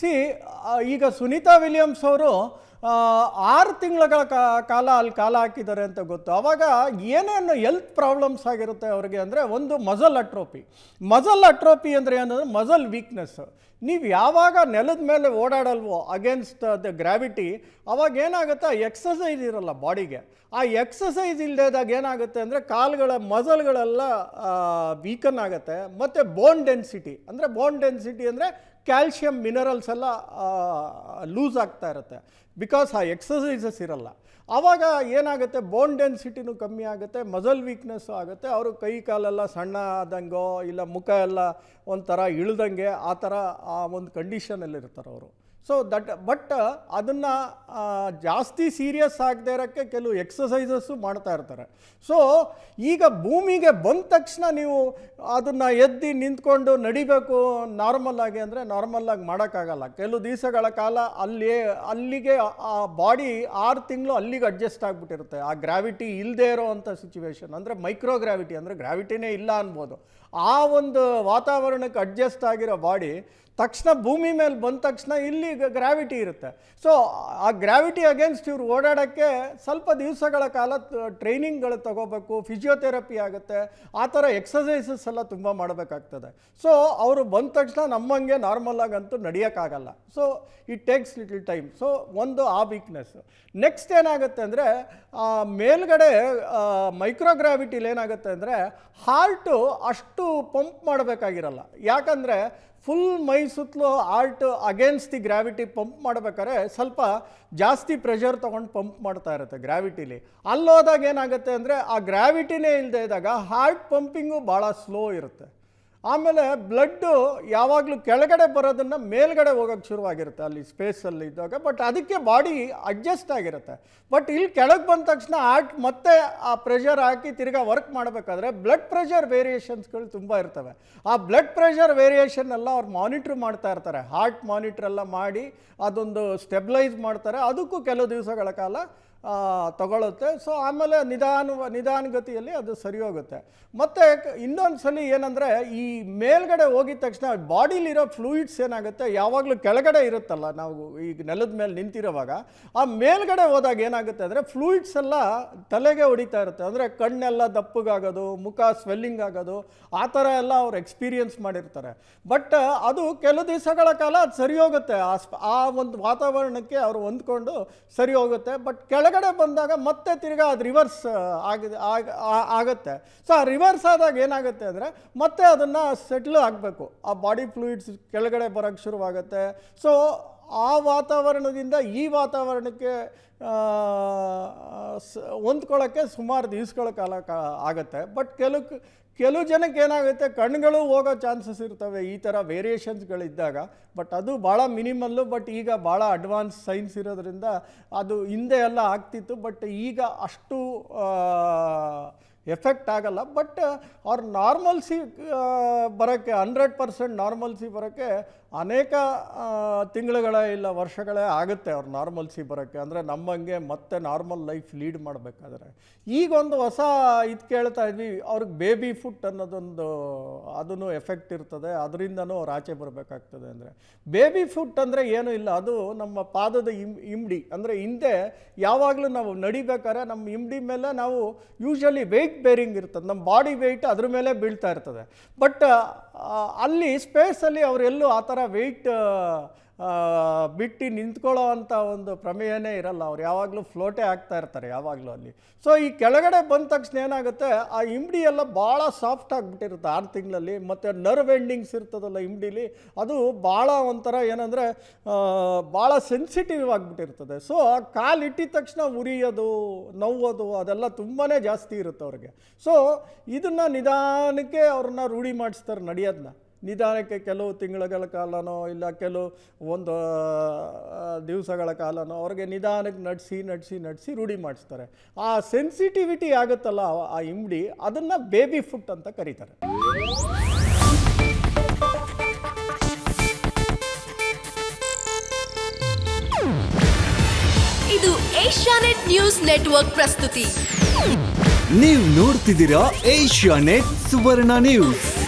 C ಈಗ Sunita Williams ಅವರು ಆರು ತಿಂಗಳ ಕಾಲ ಅಲ್ಲಿ ಕಾಲ ಹಾಕಿದ್ದಾರೆ ಅಂತ ಗೊತ್ತು. ಅವಾಗ ಏನೇನು ಹೆಲ್ತ್ ಪ್ರಾಬ್ಲಮ್ಸ್ ಆಗಿರುತ್ತೆ ಅವ್ರಿಗೆ ಅಂದರೆ ಒಂದು ಮಜಲ್ ಅಟ್ರೋಪಿ ಮಜಲ್ ಅಟ್ರೋಪಿ ಅಂದರೆ ಏನಂದ್ರೆ ಮಜಲ್ ವೀಕ್ನೆಸ್ ನೀವು ಯಾವಾಗ ನೆಲದ ಮೇಲೆ ಓಡಾಡಲ್ವೋ ಅಗೇನ್ಸ್ಟ್ ದ ಗ್ರಾವಿಟಿ ಅವಾಗ ಏನಾಗುತ್ತೆ? ಎಕ್ಸಸೈಸ್ ಇರಲ್ಲ ಬಾಡಿಗೆ ಆ ಎಕ್ಸಸೈಸ್ ಇಲ್ಲದಾಗ ಏನಾಗುತ್ತೆ ಅಂದರೆ ಕಾಲುಗಳ ಮಸಲ್ಗಳೆಲ್ಲ ವೀಕನ್ ಆಗುತ್ತೆ. ಮತ್ತು ಬೋನ್ ಡೆನ್ಸಿಟಿ ಅಂದರೆ ಬೋನ್ ಡೆನ್ಸಿಟಿ ಅಂದರೆ ಕ್ಯಾಲ್ಶಿಯಂ ಮಿನರಲ್ಸ್ ಎಲ್ಲ ಲೂಸ್ ಆಗ್ತಾ ಇರುತ್ತೆ. ಬಿಕಾಸ್ ಆ ಎಕ್ಸಸೈಸಸ್ ಇರಲ್ಲ. ಆವಾಗ ಏನಾಗುತ್ತೆ? ಬೋನ್ ಡೆನ್ಸಿಟಿನೂ ಕಮ್ಮಿ ಆಗುತ್ತೆ ಮಸಲ್ ವೀಕ್ನೆಸ್ಸು ಆಗುತ್ತೆ. ಅವರು ಕೈ ಕಾಲೆಲ್ಲ ಸಣ್ಣ ಆದಂಗೋ, ಇಲ್ಲ ಮುಖ ಎಲ್ಲ ಒಂಥರ ಇಳ್ದಂಗೆ, ಆ ಥರ ಆ ಒಂದು ಕಂಡೀಷನಲ್ಲಿರ್ತಾರೆ ಅವರು. ಸೊ ದಟ್ ಬಟ್ ಅದನ್ನು ಜಾಸ್ತಿ ಸೀರಿಯಸ್ ಆಗದೆ ಇರೋಕ್ಕೆ ಕೆಲವು ಎಕ್ಸಸೈಸಸ್ಸು ಮಾಡ್ತಾ ಇರ್ತಾರೆ. ಸೊ ಈಗ ಭೂಮಿಗೆ ಬಂದ ತಕ್ಷಣ ನೀವು ಅದನ್ನು ಎದ್ದು ನಿಂತ್ಕೊಂಡು ನಡಿಬೇಕು ನಾರ್ಮಲ್ ಆಗಿ ಅಂದರೆ ನಾರ್ಮಲ್ಲಾಗಿ ಮಾಡೋಕ್ಕಾಗಲ್ಲ. ಕೆಲವು ದಿವಸಗಳ ಕಾಲ ಅಲ್ಲಿ ಅಲ್ಲಿಗೆ, ಆ ಬಾಡಿ ಆರು ತಿಂಗಳು ಅಲ್ಲಿಗೆ ಅಡ್ಜಸ್ಟ್ ಆಗಿಬಿಟ್ಟಿರುತ್ತೆ. ಆ ಗ್ರಾವಿಟಿ ಇಲ್ಲದೆ ಇರೋ ಅಂಥ ಸಿಚುವೇಶನ್ ಅಂದರೆ ಮೈಕ್ರೋ ಗ್ರಾವಿಟಿ ಅಂದರೆ ಗ್ರಾವಿಟಿನೇ ಇಲ್ಲ ಅನ್ಬೋದು. ಆ ಒಂದು ವಾತಾವರಣಕ್ಕೆ ಅಡ್ಜಸ್ಟ್ ಆಗಿರೋ ಬಾಡಿ ತಕ್ಷಣ ಭೂಮಿ ಮೇಲೆ ಬಂದ ತಕ್ಷಣ ಇಲ್ಲಿ ಗ್ರಾವಿಟಿ ಇರುತ್ತೆ. ಸೊ ಆ ಗ್ರಾವಿಟಿ ಅಗೇನ್ಸ್ಟ್ ಇವ್ರು ಓಡಾಡೋಕ್ಕೆ ಸ್ವಲ್ಪ ದಿವಸಗಳ ಕಾಲ ಟ್ರೈನಿಂಗ್ಗಳು ತಗೋಬೇಕು ಫಿಸಿಯೋಥೆರಪಿ ಆಗುತ್ತೆ, ಆ ಥರ ಎಕ್ಸಸೈಸಸ್ ಎಲ್ಲ ತುಂಬ ಮಾಡಬೇಕಾಗ್ತದೆ. ಸೊ ಅವರು ಬಂದ ತಕ್ಷಣ ನಮ್ಮಂಗೆ ನಾರ್ಮಲ್ ಆಗಂತೂ ನಡೆಯೋಕ್ಕಾಗಲ್ಲ. So it takes little time so ಒಂದು ಆ ವೀಕ್ನೆಸ್ ನೆಕ್ಸ್ಟ್ ಏನಾಗುತ್ತೆ ಅಂದರೆ ಮೇಲ್ಗಡೆ ಮೈಕ್ರೋಗ್ರಾವಿಟಿಲಿ ಏನಾಗುತ್ತೆ ಅಂದರೆ ಹಾರ್ಟು ಅಷ್ಟು ಪಂಪ್ ಮಾಡಬೇಕಾಗಿರಲ್ಲ. ಯಾಕಂದರೆ ಫುಲ್ ಮೈ ಸುತ್ತಲೂ heart against the gravity pump ಮಾಡ್ಬೇಕಾದ್ರೆ, ಸ್ವಲ್ಪ ಜಾಸ್ತಿ ಪ್ರೆಷರ್ ತೊಗೊಂಡು ಪಂಪ್ ಮಾಡ್ತಾ ಇರುತ್ತೆ ಗ್ರಾವಿಟಿಲಿ ಅಲ್ಲೋದಾಗ ಏನಾಗುತ್ತೆ ಅಂದರೆ, ಆ ಗ್ರಾವಿಟಿನೇ ಇಲ್ಲದೆ ಇದ್ದಾಗ ಹಾರ್ಟ್ ಪಂಪಿಂಗು ಭಾಳ ಸ್ಲೋ ಇರುತ್ತೆ. ಆಮೇಲೆ ಬ್ಲಡ್ಡು ಯಾವಾಗಲೂ ಕೆಳಗಡೆ ಬರೋದನ್ನು ಮೇಲ್ಗಡೆ ಹೋಗೋಕ್ಕೆ ಶುರುವಾಗಿರುತ್ತೆ. ಅಲ್ಲಿ ಸ್ಪೇಸಲ್ಲಿ ಇದ್ದಾಗ ಬಟ್ ಅದಕ್ಕೆ ಬಾಡಿ ಅಡ್ಜಸ್ಟ್ ಆಗಿರುತ್ತೆ. ಬಟ್ ಇಲ್ಲಿ ಕೆಳಗೆ ಬಂದ ತಕ್ಷಣ ಹಾರ್ಟ್ ಮತ್ತೆ ಆ ಪ್ರೆಷರ್ ಹಾಕಿ ತಿರ್ಗಾ ವರ್ಕ್ ಮಾಡಬೇಕಾದ್ರೆ ಬ್ಲಡ್ ಪ್ರೆಷರ್ ವೇರಿಯೇಷನ್ಸ್ಗಳು ತುಂಬ ಇರ್ತವೆ. ಆ ಬ್ಲಡ್ ಪ್ರೆಷರ್ ವೇರಿಯೇಷನ್ ಎಲ್ಲ ಅವ್ರು ಮಾನಿಟ್ರ್ ಮಾಡ್ತಾ ಇರ್ತಾರೆ. ಹಾರ್ಟ್ ಮಾನಿಟ್ರ್ ಎಲ್ಲ ಮಾಡಿ ಅದೊಂದು ಸ್ಟೆಬ್ಲೈಸ್ ಮಾಡ್ತಾರೆ. ಅದಕ್ಕೂ ಕೆಲವು ದಿವಸಗಳ ಕಾಲ ತಗೊಳುತ್ತೆ. ಸೊ ಆಮೇಲೆ ನಿಧಾನ ನಿಧಾನಗತಿಯಲ್ಲಿ ಅದು ಸರಿ ಹೋಗುತ್ತೆ ಮತ್ತು ಇನ್ನೊಂದು ಸಲ ಏನಂದರೆ, ಈ ಮೇಲ್ಗಡೆ ಹೋಗಿದ ತಕ್ಷಣ ಬಾಡಿಲಿರೋ ಫ್ಲೂಯಿಡ್ಸ್ ಏನಾಗುತ್ತೆ, ಯಾವಾಗಲೂ ಕೆಳಗಡೆ ಇರುತ್ತಲ್ಲ ನಾವು ಈಗ ನೆಲದ ಮೇಲೆ ನಿಂತಿರೋವಾಗ, ಆ ಮೇಲ್ಗಡೆ ಹೋದಾಗ ಏನಾಗುತ್ತೆ ಅಂದರೆ, ಫ್ಲೂಯಿಡ್ಸ್ ಎಲ್ಲ ತಲೆಗೆ ಹೊಡಿತಾ ಇರುತ್ತೆ. ಅಂದರೆ ಕಣ್ಣೆಲ್ಲ ದಪ್ಪಗಾಗೋದು, ಮುಖ ಸ್ವೆಲ್ಲಿಂಗ್ ಆಗೋದು, ಆ ಥರ ಎಲ್ಲ ಅವ್ರು ಎಕ್ಸ್ಪೀರಿಯನ್ಸ್ ಮಾಡಿರ್ತಾರೆ. ಬಟ್ ಅದು ಕೆಲವು ದಿವಸಗಳ ಕಾಲ ಅದು ಸರಿ ಹೋಗುತ್ತೆ ಆ ಒಂದು ವಾತಾವರಣಕ್ಕೆ ಅವರು ಹೊಂದ್ಕೊಂಡು ಸರಿ ಹೋಗುತ್ತೆ ಬಟ್ ಕೆಳಗಡೆ ಬಂದಾಗ ಮತ್ತೆ ತಿರ್ಗಾ ಅದು ರಿವರ್ಸ್ ಆಗಿದೆ ಆಗ- ಆಗುತ್ತೆ. ಸೊ ಆ ರಿವರ್ಸ್ ಆದಾಗ ಏನಾಗುತ್ತೆ ಅಂದರೆ ಮತ್ತೆ ಅದನ್ನು ಸೆಟ್ಲ್ ಆಗಬೇಕು. ಆ ಬಾಡಿ ಫ್ಲೂಯಿಡ್ಸ್ ಕೆಳಗಡೆ ಬರೋಕ್ಕೆ ಶುರುವಾಗುತ್ತೆ. ಸೊ ಆ ವಾತಾವರಣದಿಂದ ಈ ವಾತಾವರಣಕ್ಕೆ ಸ- ಹೊಂದ್ಕೊಳ್ಳೋಕ್ಕೆ ಸುಮಾರು ದಿವಸಗಳ ಕಾ- ಆಗುತ್ತೆ. ಬಟ್ ಕೆಲವು ಕೆಲವು ಜನಕ್ಕೆ ಏನಾಗುತ್ತೆ ಕಣ್ಗಳು ಹೋಗೋ ಚಾನ್ಸಸ್ ಇರ್ತವೆ, ಈ ಥರ ವೇರಿಯೇಷನ್ಸ್ಗಳಿದ್ದಾಗ. ಬಟ್ ಅದು ಭಾಳ ಮಿನಿಮಲ್ಲು, ಬಟ್ ಈಗ ಭಾಳ ಅಡ್ವಾನ್ಸ್ ಸೈನ್ಸ್ ಇರೋದ್ರಿಂದ ಅದು ಹಿಂದೆ ಎಲ್ಲ ಆಗ್ತಿತ್ತು. ಬಟ್ ಈಗ ಅಷ್ಟು ಎಫೆಕ್ಟ್ ಆಗಲ್ಲ, ಬಟ್ ಅವ್ರ ನಾರ್ಮಲ್ಸಿ ಬರೋಕ್ಕೆ ಹಂಡ್ರೆಡ್ ಪರ್ಸೆಂಟ್ ನಾರ್ಮಲ್ಸಿ ಬರೋಕ್ಕೆ ಅನೇಕ ತಿಂಗಳುಗಳೇ ಇಲ್ಲ ವರ್ಷಗಳೇ ಆಗುತ್ತೆ ಅವ್ರ ನಾರ್ಮಲ್ಸಿ ಬರೋಕ್ಕೆ. ಅಂದರೆ ನಮ್ಮಂಗೆ ಮತ್ತೆ ನಾರ್ಮಲ್ ಲೈಫ್ ಲೀಡ್ ಮಾಡಬೇಕಾದ್ರೆ. ಈಗೊಂದು ಹೊಸ ಇದು ಕೇಳ್ತಾ ಇದ್ವಿ, ಅವ್ರಿಗೆ ಬೇಬಿ ಫುಟ್ ಅನ್ನೋದೊಂದು ಅದನ್ನು ಎಫೆಕ್ಟ್ ಇರ್ತದೆ, ಅದರಿಂದನೂ ಅವ್ರು ಆಚೆ ಬರಬೇಕಾಗ್ತದೆ ಅಂದರೆ. ಬೇಬಿ ಫುಟ್ ಅಂದರೆ ಏನೂ ಇಲ್ಲ, ಅದು ನಮ್ಮ ಪಾದದ ಇಮ್ ಇಮ್ಡಿ ಅಂದರೆ ಹಿಂದೆ ಯಾವಾಗಲೂ ನಾವು ನಡಿಬೇಕಾದ್ರೆ ನಮ್ಮ ಇಮ್ಡಿ ಮೇಲೆ ನಾವು ಯೂಶ್ವಲಿ ವೆಯ್ಟ್ ಬೇರಿಂಗ್ ಇರ್ತದೆ. ನಮ್ಮ ಬಾಡಿ ವೆಯ್ಟ್ ಅದ್ರ ಮೇಲೆ ಬೀಳ್ತಾ ಇರ್ತದೆ. ಬಟ್ ಅಲ್ಲಿ ಸ್ಪೇಸಲ್ಲಿ ಅವರೆಲ್ಲೂ ಆ ಥರ ವೆಯ್ಟ್ ಬಿಟ್ಟು ನಿಂತ್ಕೊಳ್ಳೋ ಅಂಥ ಒಂದು ಪ್ರಮೇಯನೇ ಇರಲ್ಲ. ಅವ್ರು ಯಾವಾಗಲೂ ಫ್ಲೋಟೇ ಆಗ್ತಾ ಇರ್ತಾರೆ ಯಾವಾಗಲೂ ಅಲ್ಲಿ. ಸೊ ಈ ಕೆಳಗಡೆ ಬಂದ ತಕ್ಷಣ ಏನಾಗುತ್ತೆ, ಆ ಇಮ್ಡಿ ಎಲ್ಲ ಭಾಳ ಸಾಫ್ಟ್ ಆಗಿಬಿಟ್ಟಿರುತ್ತೆ ಆರು ತಿಂಗಳಲ್ಲಿ. ಮತ್ತು ನರ್ವ್ ಎಂಡಿಂಗ್ಸ್ ಇರ್ತದಲ್ಲ ಇಮ್ಡಿಲಿ ಅದು ಭಾಳ ಒಂಥರ ಏನಂದರೆ ಭಾಳ ಸೆನ್ಸಿಟಿವ್ ಆಗಿಬಿಟ್ಟಿರ್ತದೆ. ಸೊ ಆ ಕಾಲು ಇಟ್ಟಿದ ತಕ್ಷಣ ಉರಿಯೋದು, ನೋವೋದು, ಅದೆಲ್ಲ ತುಂಬಾ ಜಾಸ್ತಿ ಇರುತ್ತೆ ಅವ್ರಿಗೆ. ಸೊ ಇದನ್ನು ನಿಧಾನಕ್ಕೆ ಅವ್ರನ್ನ ರೂಢಿ ಮಾಡಿಸ್ತಾರೆ ನಡೆಯೋದನ್ನ ನಿಧಾನಕ್ಕೆ ಕೆಲವು ತಿಂಗಳುಗಳ ಕಾಲನೋ ಇಲ್ಲ ಕೆಲವು ಒಂದು ದಿವಸಗಳ ಕಾಲನೋ ಅವ್ರಿಗೆ ನಿಧಾನಕ್ಕೆ ನಡೆಸಿ ನಡೆಸಿ ನಡೆಸಿ ರೂಢಿ ಮಾಡಿಸ್ತಾರೆ. ಆ ಸೆನ್ಸಿಟಿವಿಟಿ ಆಗುತ್ತಲ್ಲ ಆ- ಇಂಬಡಿ ಇಮ್ಡಿ ಅದನ್ನು ಬೇಬಿ ಫುಟ್ ಅಂತ ಕರೀತಾರೆ. ಇದು ಏಷ್ಯಾನೆಟ್ ನ್ಯೂಸ್ ನೆಟ್ವರ್ಕ್ ಪ್ರಸ್ತುತಿ. ನೀವು ನೋಡ್ತಿದ್ದೀರಾ ಏಷ್ಯಾನೆಟ್ ಸುವರ್ಣ ನ್ಯೂಸ್.